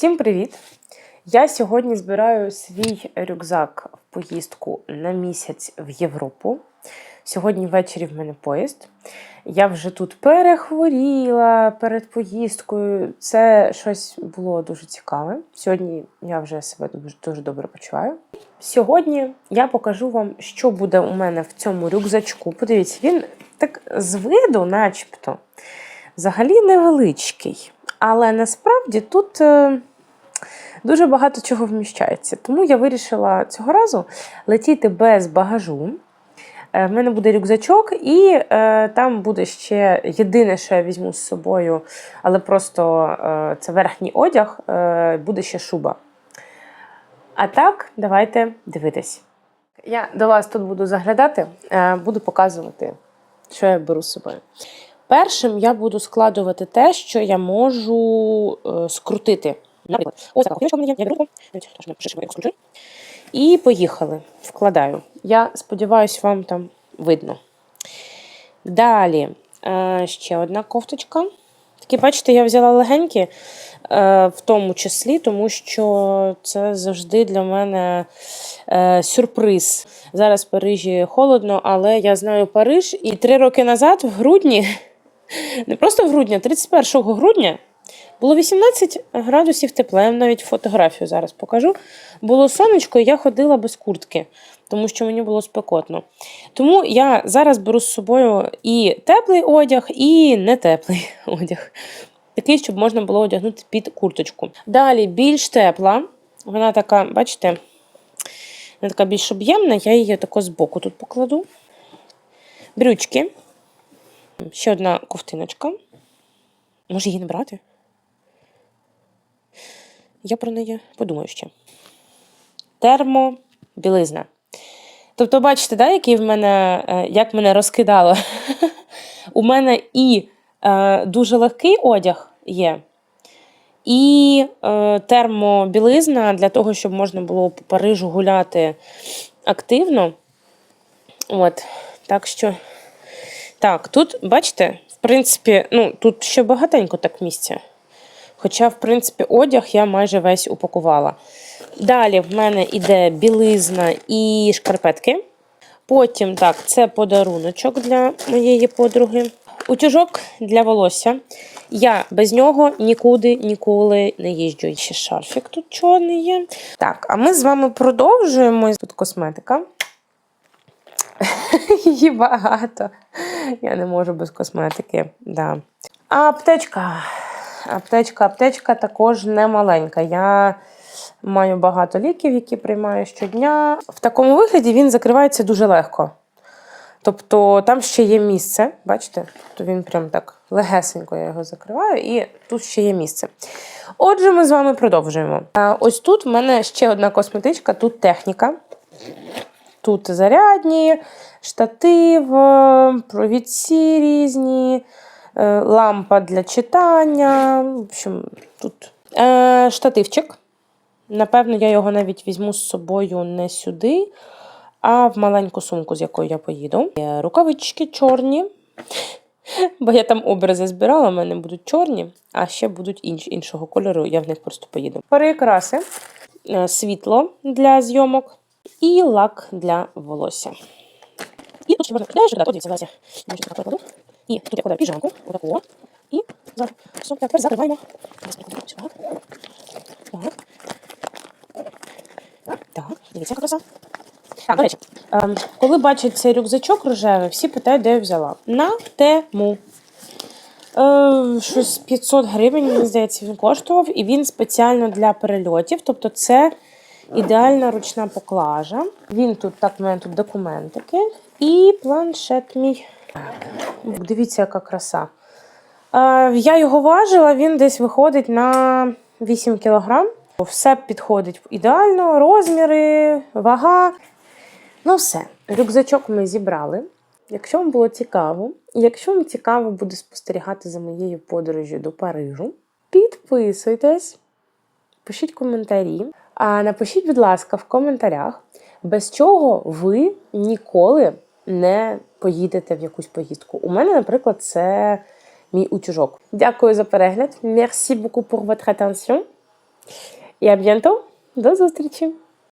Всім привіт! Я сьогодні збираю свій рюкзак в поїздку на місяць в Європу. Сьогодні ввечері в мене поїзд. Я вже тут перехворіла перед поїздкою. Це щось було дуже цікаве. Сьогодні я вже себе дуже, дуже добре почуваю. Сьогодні я покажу вам, що буде у мене в цьому рюкзачку. Подивіться, він так з виду, начебто, взагалі невеличкий. Але насправді тут е, дуже багато чого вміщається. Тому я вирішила цього разу летіти без багажу. Е, В мене буде рюкзачок, і е, там буде ще єдине, що я візьму з собою, але просто е, це верхній одяг, е, буде ще шуба. А так, давайте дивитись. Я до вас тут буду заглядати, е, буду показувати, що я беру з собою. Першим я буду складувати те, що я можу е, скрутити. Наприклад, ось така книжка в мене є, я беру скручу. І поїхали. Вкладаю. Я сподіваюся, вам там видно. Далі е, ще одна кофточка. Такі, бачите, я взяла легенькі, е, в тому числі, тому що це завжди для мене е, сюрприз. Зараз в Парижі холодно, але я знаю Париж. І три роки назад, в грудні, не просто в грудні, 31 грудня. Було 18 градусів тепла, я навіть фотографію зараз покажу. Було сонечко, і я ходила без куртки, тому що мені було спекотно. Тому я зараз беру з собою і теплий одяг, і не теплий одяг. Такий, щоб можна було одягнути під курточку. Далі більш тепла. Вона така, бачите, вона така більш об'ємна, я її тако збоку тут покладу. Брючки. Ще одна ковтиночка. Може її не брати? Я про неї подумаю ще. Термобілизна. Тобто, бачите, да, який в мене, е, як мене розкидало. У мене і е, дуже легкий одяг є, і е, термобілизна для того, щоб можна було по Парижу гуляти активно. От, так що, так, тут, бачите, в принципі, ну, тут ще багатенько так місця. Хоча, в принципі, одяг я майже весь упакувала. Далі в мене йде білизна і шкарпетки. Потім, так, це подаруночок для моєї подруги. Утюжок для волосся. Я без нього нікуди ніколи не їжджу. Ще шарфік тут чорний є. Так, а ми з вами продовжуємо. Тут косметика. Її багато. Я не можу без косметики. Да. Аптечка. Аптечка, аптечка також не маленька. Я маю багато ліків, які приймаю щодня. В такому вигляді він закривається дуже легко. Тобто там ще є місце, бачите? То він прям так легесенько я його закриваю, і тут ще є місце. Отже, ми з вами продовжуємо. Ось тут в мене ще одна косметичка, тут техніка. Тут зарядні, штатив, провідці різні, лампа для читання. В общем, тут е, штативчик. Напевно, я його навіть візьму з собою не сюди, а в маленьку сумку, з якою я поїду. Є Рукавички чорні. Бо я там образи збирала, в мене будуть чорні, а ще будуть інш, іншого кольору, я в них просто поїду. Перекраси, е, світло для зйомок і лак для волосся. І тут ще можна так. І тут я кладаю піжамку, отаку. І зараз все, тепер закриваємо. Прикладемо. Так. Так, дивіться, яка краса. Так, до речі, ем, коли бачать цей рюкзачок рожевий, всі питають, де я взяла. На тему. Е, щось 500 гривень, мені здається, він коштував, і він спеціально для перельотів. Тобто це ідеальна ручна поклажа. Він тут, так, в мене тут документики. І планшет мій. Дивіться, яка краса. Е, я його важила, він десь виходить на 8 кілограм. Все підходить ідеально, розміри, вага. Ну, все, рюкзачок ми зібрали. Якщо вам було цікаво, якщо вам цікаво буде спостерігати за моєю подорожю до Парижу, підписуйтесь, пишіть коментарі. А напишіть, будь ласка, в коментарях, без чого ви ніколи не поїдете в якусь поїздку. У мене, наприклад, це мій утюжок. Дякую за перегляд. Merci beaucoup pour votre attention. І аб'янто, до зустрічі!